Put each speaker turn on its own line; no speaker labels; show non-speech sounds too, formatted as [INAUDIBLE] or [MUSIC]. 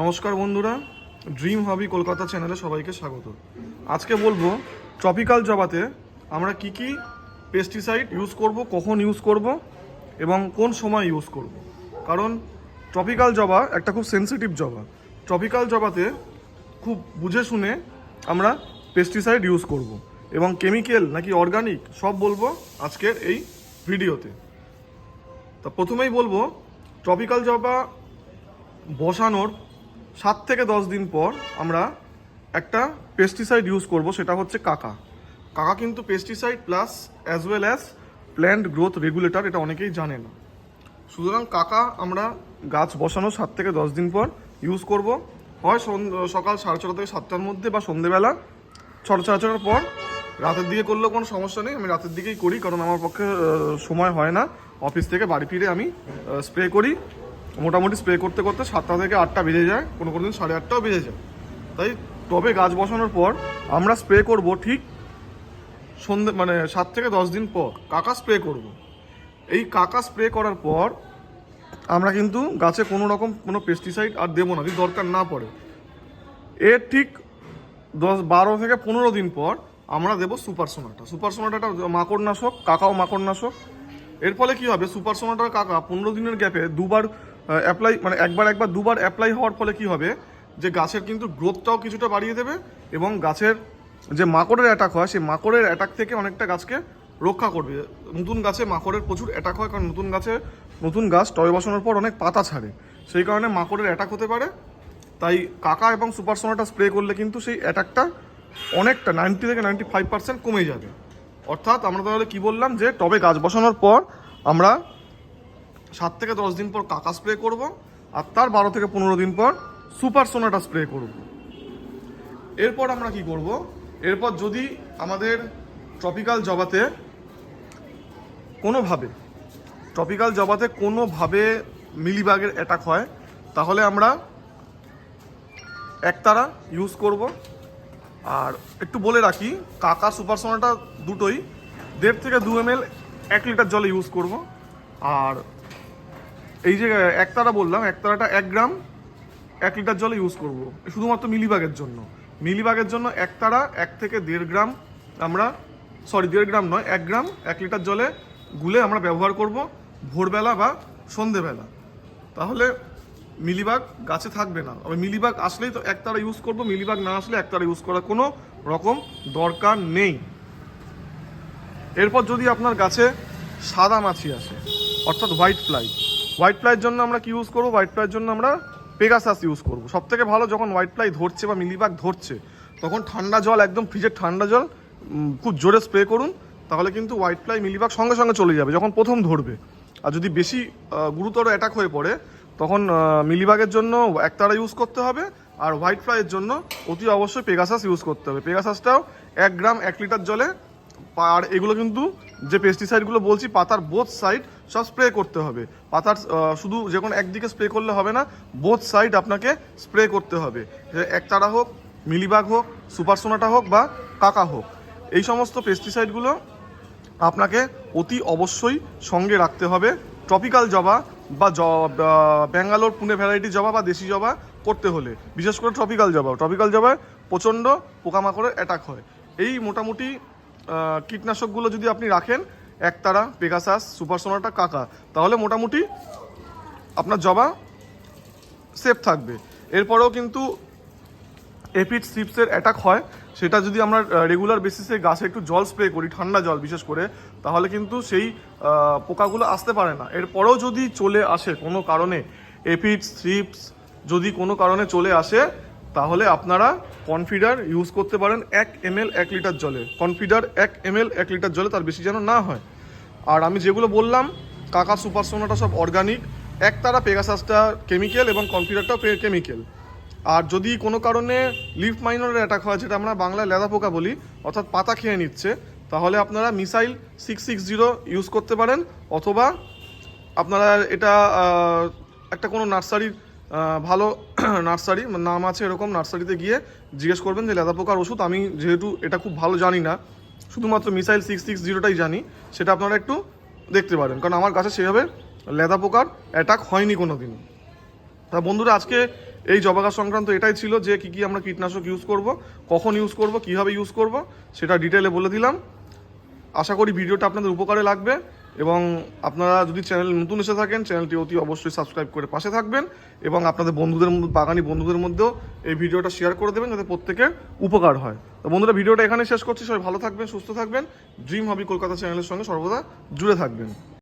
নমস্কার বন্ধুরা ড্রিম হবি কলকাতা চ্যানেলে সবাইকে স্বাগত। আজকে বলব ট্রপিক্যাল জবাতে আমরা কি কি পেস্টিসাইড ইউজ করব, কখন ইউজ করব, এবং কোন সময় ইউজ করব। কারণ ট্রপিক্যাল জবা একটা খুব সেনসিটিভ জবা। ট্রপিক্যাল জবাতে খুব বুঝে শুনে আমরা পেস্টিসাইড ইউজ করব। এবং কেমিক্যাল নাকি অর্গানিক সব বলব আজকের এই ভিডিওতে। তা প্রথমেই বলব ট্রপিক্যাল জবা বসানোর সাত থেকে দশ দিন পর আমরা একটা পেস্টিসাইড ইউজ করব, সেটা হচ্ছে কাকা। কাকা কিন্তু pesticide plus as well as plant growth regulator এটা অনেকেই জানে না সুতরাং কাকা আমরা গাছ বসানো সাত থেকে দশ দিন পর ইউজ করব। হয় সকাল সাড়ে ছটা থেকে সাতটার মধ্যে বা সন্ধেবেলা। ছটা, সাড়ে ছটার পর রাতের দিকে করলেও কোনো সমস্যা নেই, আমি রাতের দিকেই করি, কারণ আমার পক্ষে সময় হয় না। অফিস থেকে বাড়ি ফিরে আমি স্প্রে করি। মোটামুটি স্প্রে করতে করতে সাতটা থেকে আটটা বেজে যায়, কোনো কোনো দিন সাড়ে আটটাও বেজে যায়। তাই টবে গাছ বসানোর পর আমরা স্প্রে করব ঠিক সন্ধে মানে সাত থেকে দশ দিন পর, কাকা স্প্রে করব। এই কাকা স্প্রে করার পর আমরা কিন্তু গাছে কোনো রকম কোনো পেস্টিসাইড আর দেবো না, যদি দরকার না পড়ে। এর ঠিক দশ, বারো থেকে পনেরো দিন পর আমরা দেবো সুপার সোনাটা সুপার সোনাটা মাকড়নাশক, কাকাও মাকড়নাশক। এর ফলে কী হবে? সুপার সোনাটার কাকা পনেরো দিনের গ্যাপে দুবার অ্যাপ্লাই মানে একবার একবার দুবার অ্যাপ্লাই হওয়ার ফলে কি হবে? যে গাছের কিন্তু গ্রোথটাও কিছুটা বাড়িয়ে দেবে এবং গাছের যে মাকড়ের অ্যাটাক হয়, সেই মাকড়ের অ্যাটাক থেকে অনেকটা গাছকে রক্ষা করবে। নতুন গাছে মাকড়ের প্রচুর অ্যাটাক হয়, কারণ নতুন গাছে নতুন গাছ টবে বসানোর পর অনেক পাতা ছাড়ে। সেই কারণে মাকড়ের অ্যাটাক হতে পারে। তাই কাকা এবং সুপার সোনাটা স্প্রে করলে কিন্তু সেই অ্যাটাকটা অনেকটা নাইনটি থেকে নাইনটি ফাইভ পার্সেন্ট কমে যাবে। অর্থাৎ আমরা তাহলে কি বললাম যে, টবে গাছ বসানোর পর আমরা সাত থেকে দশ দিন পর কাকা স্প্রে করব, আর তার বারো থেকে পনেরো দিন পর সুপার সোনাটা স্প্রে করব। এরপর আমরা কি করব? এরপর যদি আমাদের ট্রপিক্যাল জবাতে কোনোভাবে ট্রপিক্যাল জবাতে কোনোভাবে মিলিবাগের অ্যাটাক হয়, তাহলে আমরা একতারা ইউজ করব। আর একটু বলে রাখি কাকা সুপার সোনাটা দুটোই দেড় থেকে দু এম এক লিটার জলে ইউজ করব। আর এই যে একতারা বললাম, একতারাটা এক গ্রাম, এক লিটার জলে ইউজ করব। শুধুমাত্র মিলিবাগের জন্য। মিলিবাগের জন্য একতারা এক থেকে দেড় গ্রাম আমরা সরি দেড় গ্রাম নয়, এক গ্রাম, এক লিটার জলে গুলে আমরা ব্যবহার করব ভোরবেলা বা সন্ধেবেলা। তাহলে মিলিবাগ গাছে থাকবে না। তবে মিলিবাগ আসলেই তো একতারা ইউজ করব, মিলিবাগ না আসলে একতারা ইউজ করার কোনো রকম দরকার নেই। এরপর যদি আপনার গাছে সাদা মাছি আসে, অর্থাৎ হোয়াইট ফ্লাই হোয়াইট ফ্লাইয়ের জন্য আমরা কি ইউজ করব? হোয়াইট ফ্লাইয়ের জন্য আমরা পেগাসাস ইউজ করব। সব থেকে ভালো যখন হোয়াইট ফ্লাই ধরছে বা মিলিবাগ ধরছে, তখন ঠান্ডা জল, একদম ফ্রিজের ঠান্ডা জল খুব জোরে স্প্রে করুন, তাহলে কিন্তু হোয়াইট ফ্লাই মিলিবাগ সঙ্গে সঙ্গে চলে যাবে, যখন প্রথম ধরবে। আর যদি বেশি গুরুতর অ্যাটাক হয়ে পড়ে, তখন মিলিবাগের জন্য একতারা ইউজ করতে হবে, আর হোয়াইট ফ্লাইয়ের জন্য অতি অবশ্যই পেগাসাস ইউজ করতে হবে। পেগাসাসটাও এক গ্রাম এক লিটার জলে, আর এগুলো কিন্তু যে পেস্টিসাইডগুলো বলছি, পাতার বোথ সাইড সব স্প্রে করতে হবে। পাতার শুধু যে কোনো একদিকে স্প্রে করলে হবে না বোথ সাইড আপনাকে স্প্রে করতে হবে। একতারা হোক, মিলিবাগ হোক সুপারসোনাটা হোক বা কাকা হোক, এই সমস্ত পেস্টিসাইডগুলো আপনাকে অতি অবশ্যই সঙ্গে রাখতে হবে। ট্রপিক্যাল জবা বা জ- ব্যাঙ্গালোর পুনে ভ্যারাইটি জবা বা দেশি জবা করতে হলে, বিশেষ করে ট্রপিক্যাল জবা। ট্রপিক্যাল জবায় প্রচণ্ড পোকামাকড়ের অ্যাটাক হয়। এই মোটামুটি কীটনাশকগুলো যদি আপনি রাখেন, একতারা, পেগাসাস, সুপারসোনাটা কাকা, তাহলে মোটামুটি আপনার জবা সেফ থাকবে। এরপরেও কিন্তু এপিড সিপসের অ্যাটাক হয়। সেটা যদি আমরা রেগুলার বেসিসে গাছে একটু জল স্প্রে করি, ঠান্ডা জল বিশেষ করে, তাহলে কিন্তু সেই পোকাগুলো আসতে পারে না। এরপরেও যদি চলে আসে কোনো কারণে, এপিড সিপস যদি কোনো কারণে চলে আসে তাহলে আপনারা কনফিডার ইউজ করতে পারেন এক এম এল এক লিটার জলে। কনফিডার এক এম এল এক লিটার জলে তার বেশি যেন না হয়। আর আমি যেগুলো বললাম, কাকা সুপার সোনাটা সব অর্গানিক এক তারা পেগাসাসটা কেমিক্যাল এবং কনফিডারটাও কেমিক্যাল আর যদি কোনো কারণে লিফ মাইনরের অ্যাটাক হয়, যেটা আমরা বাংলায় লেদা পোকা বলি, অর্থাৎ পাতা খেয়ে নিচ্ছে, তাহলে আপনারা missile six six zero use করতে পারেন, অথবা আপনারা এটা একটা কোনো নার্সারির ভালো [CLEARS THROAT] নার্সারি, নাম আছে এরকম, নার্সারিতে গিয়ে জিজ্ঞেস করবেন যে লেদা পোকার ওষুধ, আমি যেহেতু এটা খুব ভালো জানি না, শুধুমাত্র মিসাইল সিক্স সিক্স জিরোটাই জানি, সেটা আপনারা একটু দেখতে পারেন, কারণ আমার কাছে সেভাবে লেদা পোকার অ্যাটাক হয়নি কোনো দিন তা বন্ধুরা, আজকে এই জবা গাছ সংক্রান্ত এটাই ছিল যে কি কি আমরা কীটনাশক ইউজ করব, কখন ইউজ করব, কীভাবে ইউজ করব, সেটা ডিটেলে বলে দিলাম। আশা করি ভিডিওটা আপনাদের উপকারে লাগবে এবং আপনারা যদি চ্যানেল নতুন এসে থাকেন, চ্যানেলটি অতি অবশ্যই সাবস্ক্রাইব করে পাশে থাকবেন এবং আপনাদের বন্ধুদের বাগানি বন্ধুদের মধ্যেও এই ভিডিওটা শেয়ার করে দেবেন যাতে প্রত্যেকের উপকার হয়। তো বন্ধুরা, ভিডিওটা এখানে শেষ করছি। সবাই ভালো থাকবেন, সুস্থ থাকবেন। ড্রিম হবি কলকাতা চ্যানেলের সঙ্গে সর্বদা জুড়ে থাকবেন।